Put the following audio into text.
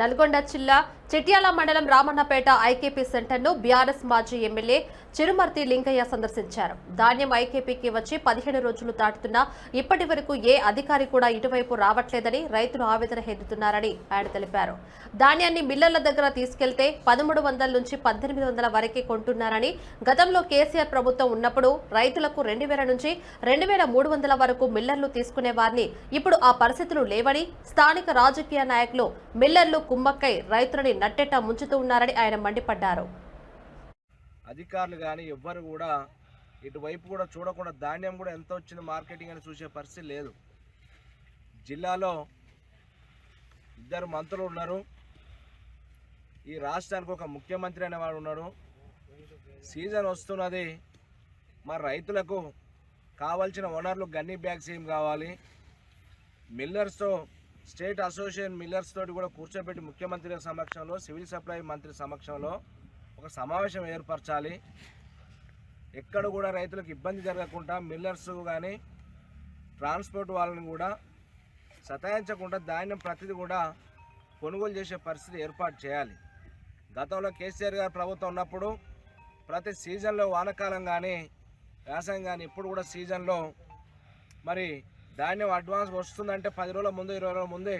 నల్గొండ జిల్లా చిట్యాల మండలం రామన్నపేట ఐకేపీ సెంటర్ను బీఆర్ఎస్ మాజీ ఎమ్మెల్యే చిరుమర్తి లింగయ్య సందర్శించారు. ధాన్యం ఐకేపీకి వచ్చి పదిహేను రోజులు దాటుతున్నా ఇప్పటి వరకు ఏ అధికారి కూడా ఇటువైపు రావట్లేదని రైతులు ఆవేదన చెందుతున్నారని ఆయన తెలిపారు. ధాన్యాన్ని మిల్లర్ల దగ్గర తీసుకెళ్తే పదమూడు వందల నుంచి పద్దెనిమిది వందల వరకే కొంటున్నారని గతంలో కేసీఆర్ ప్రభుత్వం ఉన్నప్పుడు రైతులకు రెండు వేల నుంచి రెండు వేల మూడు వందల వరకు మిల్లర్లు తీసుకునే వారిని ఇప్పుడు ఆ పరిస్థితులు లేవని స్థానిక రాజకీయ నాయకులు మిల్లర్లు కుమ్మక్కై రైతులని నట్టెట్ట ముంచుతూ ఉన్నారని ఆయన మండిపడ్డారు. అధికారులు కానీ ఎవ్వరు కూడా ఇటువైపు కూడా చూడకుండా ధాన్యం కూడా ఎంత వచ్చింది మార్కెటింగ్ అని చూసే పరిస్థితి లేదు. జిల్లాలో ఇద్దరు మంత్రులు ఉన్నారు. ఈ రాష్ట్రానికి ఒక ముఖ్యమంత్రి అనేవాడు ఉన్నాడు. సీజన్ వస్తున్నది. మా రైతులకు కావాల్సిన వనరులు గన్నీ బ్యాగ్స్ ఏం కావాలి. మిల్లర్స్తో స్టేట్ అసోసియేషన్ మిల్లర్స్ తోటి కూడా కూర్చోబెట్టి ముఖ్యమంత్రి సమక్షంలో సివిల్ సప్లై మంత్రి సమక్షంలో ఒక సమావేశం ఏర్పరచాలి. ఎక్కడ కూడా రైతులకు ఇబ్బంది జరగకుండా మిల్లర్స్ కానీ ట్రాన్స్పోర్ట్ వాళ్ళని కూడా సతాయించకుండా ధాన్యం ప్రతిదీ కూడా కొనుగోలు చేసే పరిస్థితి ఏర్పాటు చేయాలి. గతంలో కేసీఆర్ గారు ప్రభుత్వం ఉన్నప్పుడు ప్రతి సీజన్లో వానకాలం కానీ వ్యవసాయం కానీ ఇప్పుడు కూడా సీజన్లో మరి ధాన్యం అడ్వాన్స్ వస్తుందంటే పది రోజుల ముందు ఇరవై రోజుల ముందే